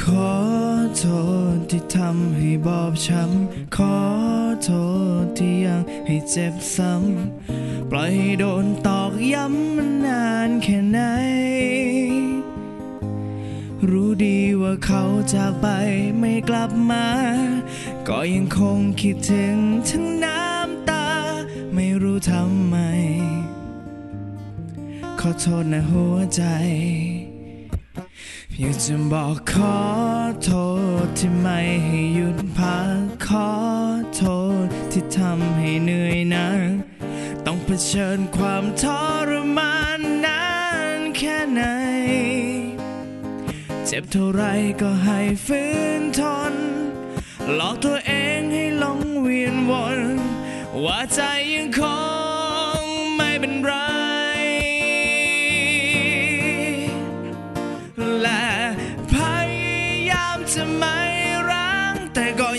ขอโทษที่ทำให้บอบช้ำ ขอโทษที่ยังให้เจ็บซ้ำ ปล่อยให้โดนตอกย้ำมันนานแค่ไหน รู้ดีว่าเขาจากไปไม่กลับมา ก็ยังคงคิดถึงทั้งน้ำตา ไม่รู้ทำไม ขอโทษนะหัวใจ อยากจะบอกขอโทษที่ไม่ให้หยุดพักขอโทษที่ทำให้เหนื่อยหนักต้องเผชิญความทรมานนานแค่ไหน เจ็บเท่าไรก็ให้ฝืนทน หลอกตัวเองให้หลงเวียนวน ว่าใจยังคง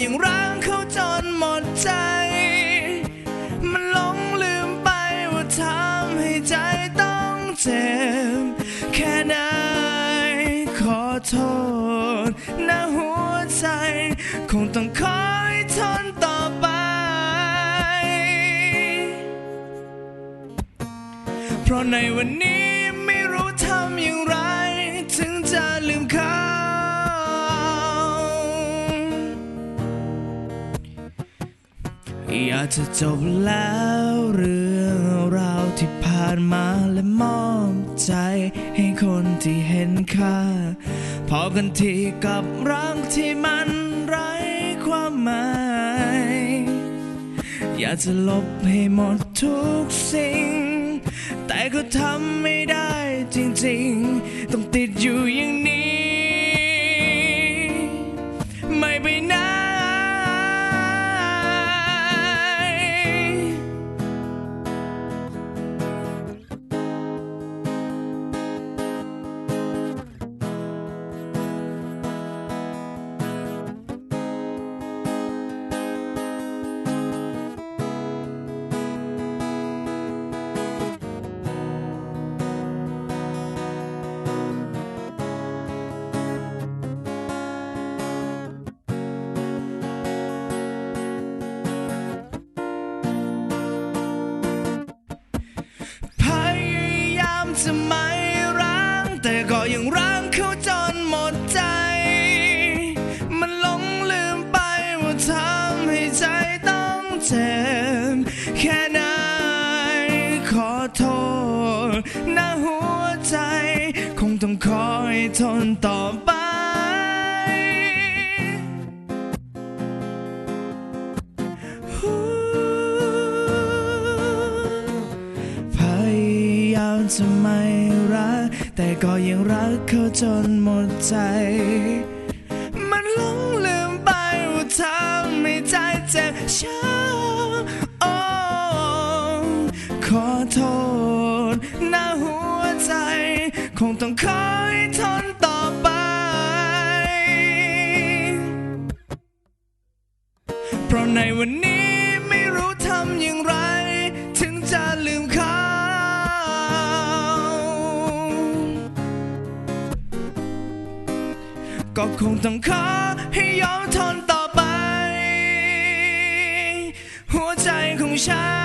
ยังร้างเขาจนหมดใจ มันหลงลืมไปว่าทำให้ใจต้องเจ็บ แค่ไหนขอโทษนะหัวใจ คงต้องคอยทนต่อไป เพราะในวันนี้ไม่รู้ทำอย่างไร ถึงจะลืมเขา อยากจะจบแล้วเรื่องราวที่ผ่านมาและมอบใจให้คนที่เห็นค่า พอกันทีกับรักที่มันไร้ความหมาย อยากจะลบให้หมดทุกสิ่ง แต่ก็ทำไม่ได้จริงๆ ต้องติดอยู่อย่างนี้ แต่ก็ยังร้างเขาจนหมดใจ มันหลงลืมไปว่าทำให้ใจต้องเจ็บแค่ไหนขอโทษนะหัวใจ คงต้องคอยทนต่อไปพยายามจะไม่ แต่ก็ยังรักเขาจนหมดใจ มันหลงลืมไปว่าทำให้ใจเจ็บช้ำโอ้ขอโทษนะหัวใจ คงต้องคอยทนต่อไป เพราะในวันนี้ ก็คงต้องขอให้ยอมทนต่อไป หัวใจของฉัน